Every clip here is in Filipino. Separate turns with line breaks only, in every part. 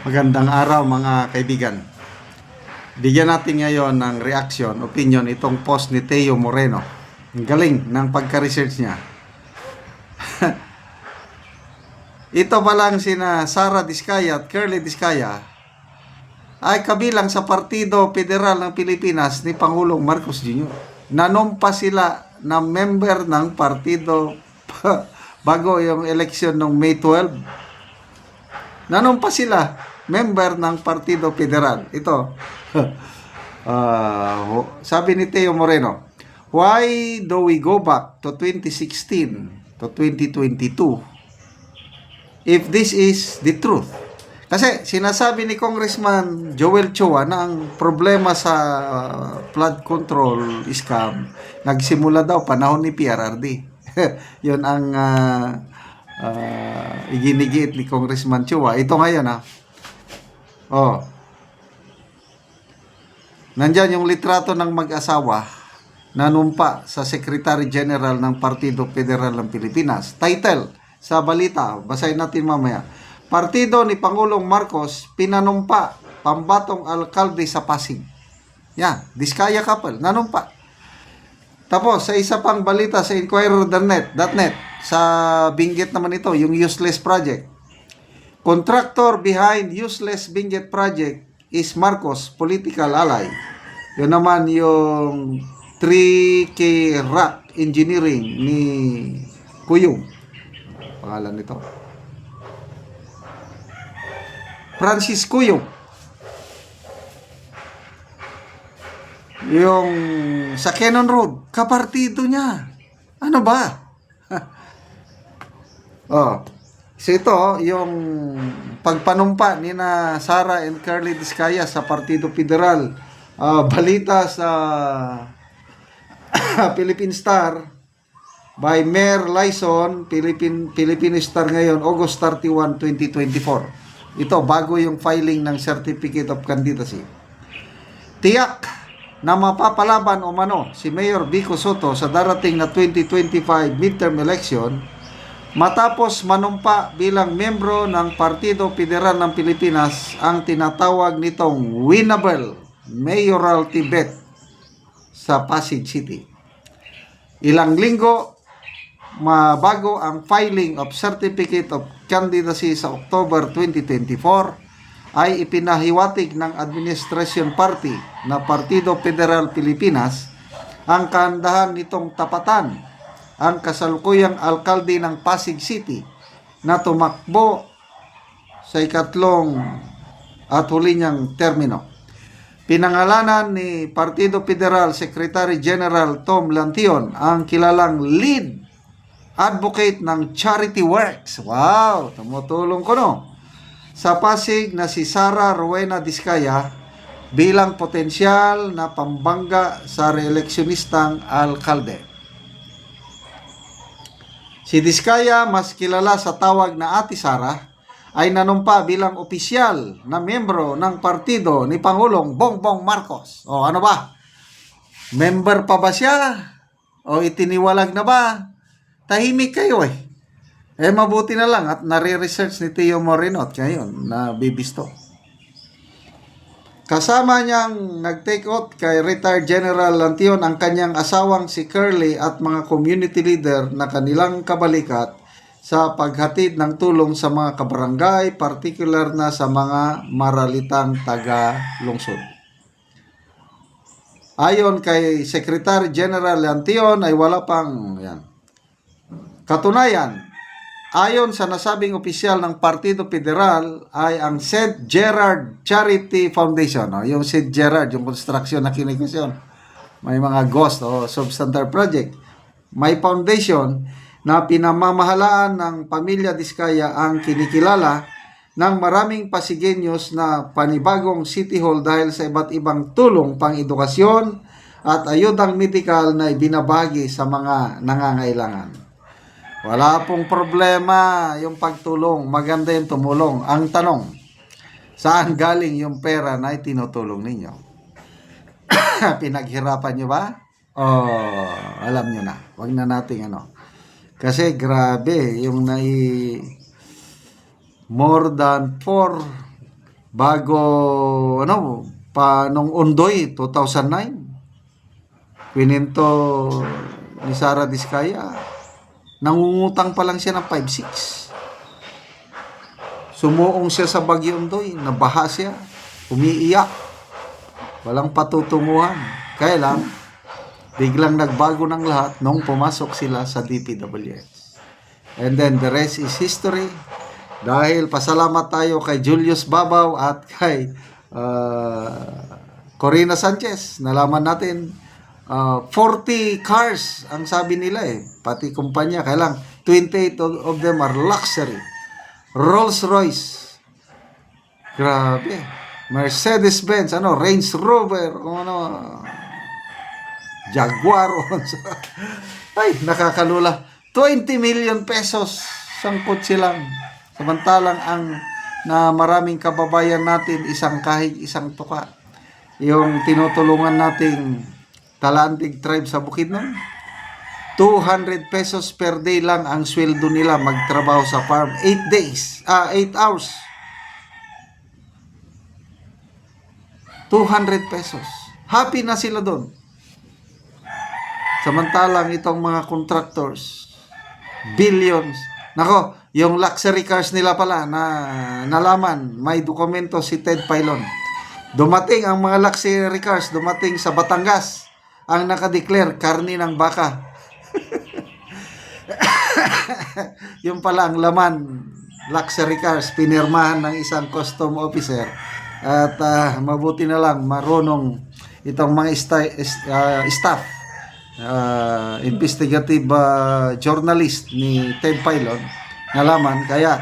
Magandang araw mga kaibigan. Bigyan natin ngayon ng reaction, opinion itong post ni Teo Moreno. Ang galing ng pagka-research niya. Ito pa lang sina Sara Diskaya at Curly Diskaya ay kabilang sa Partido Federal ng Pilipinas ni Pangulong Marcos Jr. Nanumpa sila na member ng partido bago yung eleksyon ng May 12. Nanumpa sila, member ng Partido Federal. Ito, ho- sabi ni Teo Moreno, Why do we go back to 2016 to 2022 if this is the truth? Kasi sinasabi ni Congressman Joel Chua na ang problema sa ah, flood control scam nagsimula daw panahon ni PRRD. Yun ang uh, iginigiit ni Congressman Chua. Ito ngayon ha. Oh. Nandyan yung litrato ng mag-asawa na numpa sa Secretary General ng Partido Federal ng Pilipinas. Title sa balita, basahin natin mamaya. Partido ni Pangulong Marcos pinanumpa pambatong alkalde sa Pasig. Yan, Diskaya couple, nanumpa. Tapos, sa isa pang balita sa Inquirer.net, sa Binggit naman ito, yung useless project. Contractor behind useless Benguet project is Marcos, political ally. Yun naman yung 3K Rock Engineering ni Kuyong. Pangalan nito. Francis Kuyong. Yung sa Cannon Road, kapartido niya. Ano ba? Oh. So ito, yung pagpanumpa ni na Sara and Curly Discaya sa Partido Federal. Ah, balita sa Philippine Star by Mayor Lyson, Philippine, Philippine Star ngayon, August 31, 2024. Ito, bago yung filing ng Certificate of Candidacy. Tiyak na mapapalaban o mano si Mayor Vico Soto sa darating na 2025 midterm election matapos manumpa bilang membro ng Partido Federal ng Pilipinas ang tinatawag nitong winnable mayoral Tibet sa Pasig City. Ilang linggo mabago ang filing of Certificate of Candidacy sa October 2024 ay ipinahiwatig ng Administration Party na Partido Federal Pilipinas ang kahandahan nitong tapatan ang kasalukuyang alkalde ng Pasig City na tumakbo sa ikatlong at huli niyang termino. Pinangalanan ni Partido Federal Secretary General Tom Lantion ang kilalang lead advocate ng Charity Works. Wow, tumutulong ko no sa Pasig na si Sara Rowena Diskaya bilang potensyal na pambangga sa reeleksyonistang alkalde. Si Diskaya, mas kilala sa tawag na Ate Sara, ay nanumpa bilang opisyal na miyembro ng partido ni Pangulong Bongbong Marcos. O ano ba? Member pa ba siya? O itiniwalag na ba? Tahimik kayo eh. Eh mabuti na lang at nare-research ni Teo Moreno at ngayon na bibisto. Kasama niyang nag-take out kay retired General Lantion ang kanyang asawang si Curly at mga community leader na kanilang kabalikat sa paghatid ng tulong sa mga kabarangay, particular na sa mga maralitang taga-lungsod. Ayon kay Secretary General Lantion ay wala pang yan, Katunayan, ayon sa nasabing opisyal ng Partido Federal ay ang St. Gerard Charity Foundation. No? Yung St. Gerard, yung construction na kinikisyon. May mga ghost o substandard project. May foundation na pinamamahalaan ng pamilya Diskaya ang kinikilala ng maraming Pasigueños na panibagong City Hall dahil sa iba't ibang tulong pang edukasyon at ayudang medikal na ibinabagi sa mga nangangailangan. Wala pong problema yung pagtulong. Maganda yung tumulong. Ang tanong, saan galing yung pera na itinutulong ninyo? Pinaghirapan nyo ba? O alam nyo na. Huwag na nating ano. Kasi grabe, yung nai more than 4 bago ano pa nung Undoy 2009 Pininto ni Sara Diskaya nangungutang pa lang siya ng 5-6 sumuong siya sa Bagyo Undoy nabaha siya. Umiiyak. Walang patutunguhan. Kaya lang biglang nagbago ng lahat nung pumasok sila sa DPWS and then the rest is history. Dahil pasalamat tayo kay Julius Babaw at kay ah, Corina Sanchez. Nalaman natin ah, 40 cars ang sabi nila eh. Pati kumpanya. Kailang 28 of, them are luxury. Rolls Royce. Grabe. Mercedes-Benz, ano, Range Rover, kung ano, Jaguar. ano. Ay, nakakalula. 20 million pesos sangkot silang. Samantalang ang na maraming kababayan natin isang kahig isang tuka. Yung tinutulungan nating Talandig tribe sa Bukidnon. 200 pesos per day lang ang sweldo nila magtrabaho sa farm. 8 days. Ah, 8 hours. 200 pesos. Happy na sila doon. Samantalang itong mga contractors, billions. Nako, yung luxury cars nila pala na nalaman, may dokumento si Ted Pailon. Dumating ang mga luxury cars, dumating sa Batangas. Ang nakadeclare, karni ng baka. yung pala ang laman, luxury cars, pinirmahan ng isang custom officer. At ah, mabuti na lang, marunong itong mga sta- ah, staff uh, investigative uh, journalist ni Ted Pilon nalaman kaya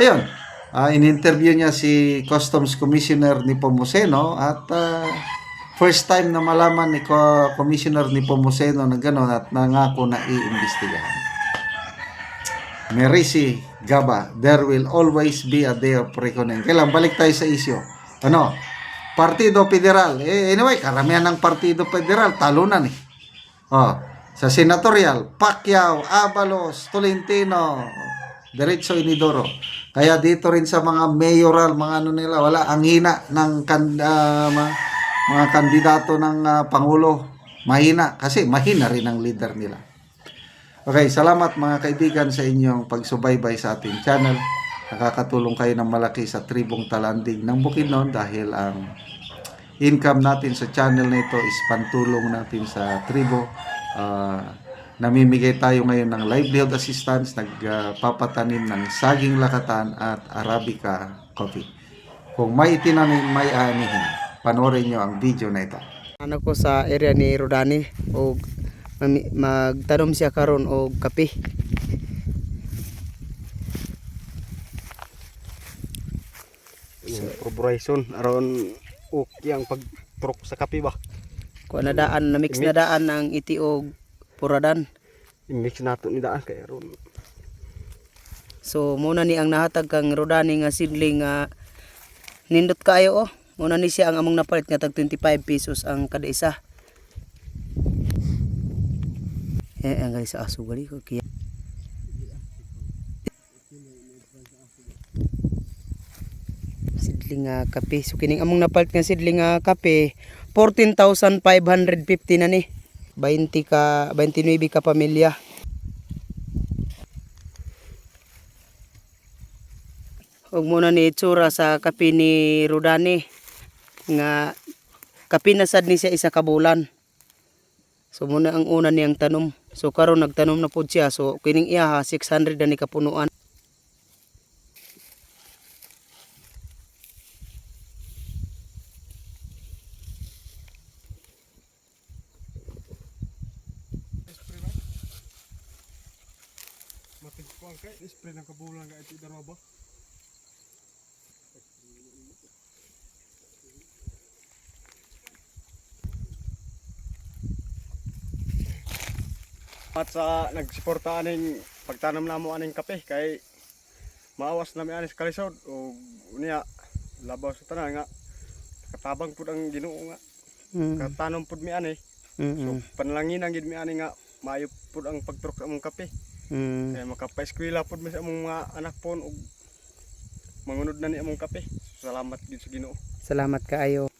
ayun uh, in-interview niya si Customs Commissioner ni Pomoseno at uh, first time na malaman ni Co- Commissioner ni Pomoseno na gano'n at nangako na iimbestigahan. Merisi Gaba there will always be a day of reckoning. Kailan? Balik tayo sa isyo. Ano? Partido Federal. Eh, anyway karamihan ng Partido Federal talunan eh. Oh, sa senatorial, Pacquiao, Abalos, Tolentino, Diretso Inidoro. Kaya dito rin sa mga mayoral, mga ano nila, wala ang hina ng kan, ah, mga, kandidato ng ah, pangulo. Mahina kasi mahina rin ang leader nila. Okay, salamat mga kaibigan sa inyong pagsubaybay sa ating channel. Nakakatulong kayo ng malaki sa tribong talanding ng Bukidnon dahil ang income natin sa channel na ito is pantulong natin sa tribo. Ah, namimigay tayo ngayon ng livelihood assistance, nagpapatanim ng saging lakatan at arabica coffee. Kung may itinanim, may anihin. Panoorin nyo ang video na ito.
ano ko sa area ni Rodani? O magtanom siya karon og kape?
Corporation aron okay ang pagtrok sa kape ba.
kuha na daan na mix na daan ng iti og puradan.
I-mix nato ni daan kay aron.
So muna ni ang nahatag kang Rodani nga sidling nga nindot kayo oh muna ni siya ang among napalit nga tag 25 pesos ang kada isa. Eh ang gali sa aso gali ko kaya. Sidling nga kape. So kining among napalit nga sidling nga kape 14,550 na ni. 20 ka 29 ka pamilya. Huwag muna ni itsura sa kape ni Rodani nga kape na sad ni siya isa ka bulan. So muna ang una niyang tanom. So karon nagtanom na pud siya. So kining iya ha 600 na ni kapunuan.
matigkuan kay spray ng kabulan ka iti daro ba. At sa nagsuporta aning pagtanam namo aning kape kay maawas na mi anis kalisod o niya labaw sa tanan nga katabang pud ang Ginoo nga
Mm.
katanom pud mi ani
Mm.
so panalangin ang gid mi ani nga maayo pud ang pagturok sa among kape
Mm.
kaya makapaeskwela pud mi sa among mga anak pon og
mangunod na ni among kape. Salamat gid sa Ginoo.
Salamat kaayo.